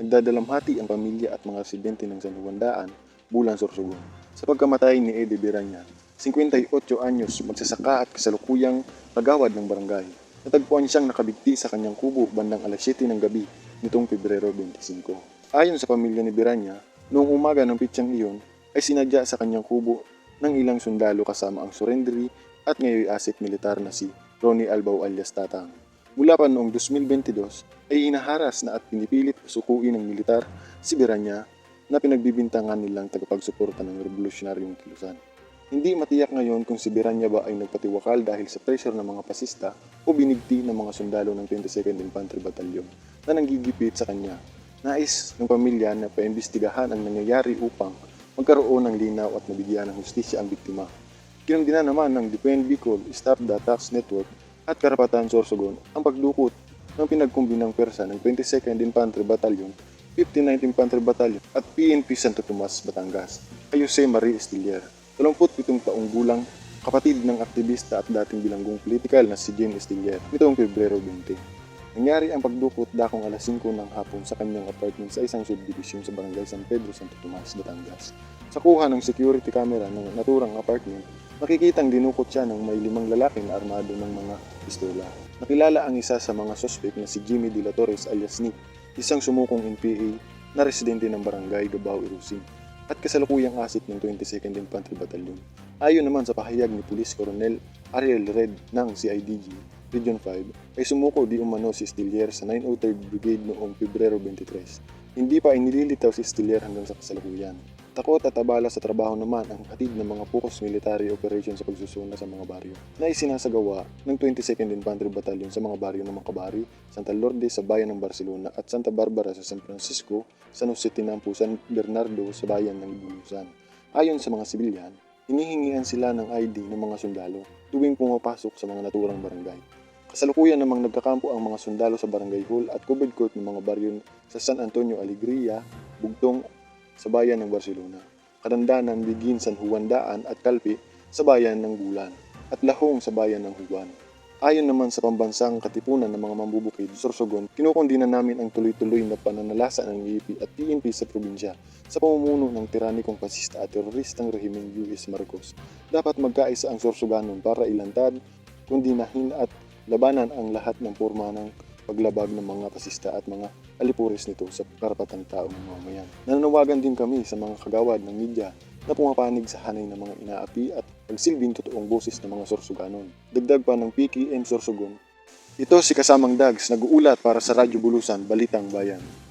Nagdadalamhati ang pamilya at mga residente ng San Juan Bulan Sorsogon. Sa pagkamatay ni Eddie Biranya, 58 anyos, magsasaka at kasalukuyang kagawad ng barangay. Natagpuan siyang nakabigti sa kanyang kubo bandang alas 7 ng gabi nitong Pebrero 25. Ayon sa pamilya ni Biranya, noong umaga ng pitsang iyon ay sinadya sa kanyang kubo ng ilang sundalo kasama ang surrenderi at ngayon asset militar na si Ronnie Albaw alias Tatang. Mula pa noong 2022 ay hinaharas na at pinipilit sukuin ng militar si Biranya na pinagbibintangan nilang tagapagsuporta ng revolusyonaryong kilusan. Hindi matiyak ngayon kung si Biranya ba ay nagpatiwakal dahil sa pressure ng mga pasista o binigti ng mga sundalo ng 22nd Infantry Battalion na nanggigipit sa kanya. Nais ng pamilya na paimbestigahan ang nangyayari upang magkaroon ng linaw at mabigyan ng hustisya ang biktima. Kinundina naman ng Defend Bicol, Stop the Attacks Network at Karapatan Sorsogon ang pagdukot ng pinagkumbinang persa ng 22nd Infantry Battalion, 59th Infantry Battalion at PNP Santo Tomas, Batangas kay Jose Marie Estilier, 27 taong gulang, kapatid ng aktivista at dating bilanggong politikal na si Jane Estilier nitong Pebrero 20. Nangyari ang pagdukot dakong alas 5 ng hapon sa kanyang apartment sa isang subdivision sa barangay San Pedro, Santo Tomas, Batangas. Sa kuha ng security camera ng naturang apartment, makikitang dinukot siya ng may limang lalaki na armado ng mga pistola. Nakilala ang isa sa mga suspect na si Jimmy De La Torres alias Nick, isang sumukong NPA na residente ng barangay Gabao, Irusing at kasalukuyang asit ng 22nd Infantry Battalion. Ayon naman sa pahayag ni Police Colonel Ariel Red ng CIDG Region 5 ay sumuko di umano si Stilier sa 903rd Brigade noong Pebrero 23. Hindi pa inililitaw si Stilier hanggang sa kasalukuyan. Takot at abala sa trabaho naman ang hatid ng mga focus military operation sa pagsusuna sa mga baryo na isinasagawa ng 22nd Infantry Battalion sa mga baryo ng Macabari, Santa Lourdes sa bayan ng Barcelona at Santa Barbara sa San Francisco, San Jose Tinampu, San Bernardo sa bayan ng Bulusan. Ayon sa mga sibilyan, hinihingian sila ng ID ng mga sundalo tuwing pumapasok sa mga naturang barangay. Kasalukuyan namang nagkakampo ang mga sundalo sa barangay hall at court ng mga baryo sa San Antonio Alegria, Bugtong sa bayan ng Barcelona, Karandanan, Bigin, San Juan Daan at Calpe sa bayan ng Bulan at Lahong sa bayan ng Huwan. Ayon naman sa pambansang katipunan ng mga mambubukid, Sorsogon, kinukundina namin ang tuloy-tuloy na pananalasa ng UP at PNP sa probinsya sa pamumuno ng tiranikong pasista at teroristang rehimeng US Marcos. Dapat magkaisa ang Sorsoganon para ilantad, kundinahin at labanan ang lahat ng forma ng paglabag ng mga pasista at mga alipuris nito sa karapatang taong mamayan. Nananawagan din kami sa mga kagawad ng media na pumapanig sa hanay ng mga inaapi at magsilbing totoong boses ng mga sorsuganon. Dagdag pa ng PKM Sorsogon. Ito si Kasamang Dags, nag-uulat para sa Radyo Bulusan, Balitang Bayan.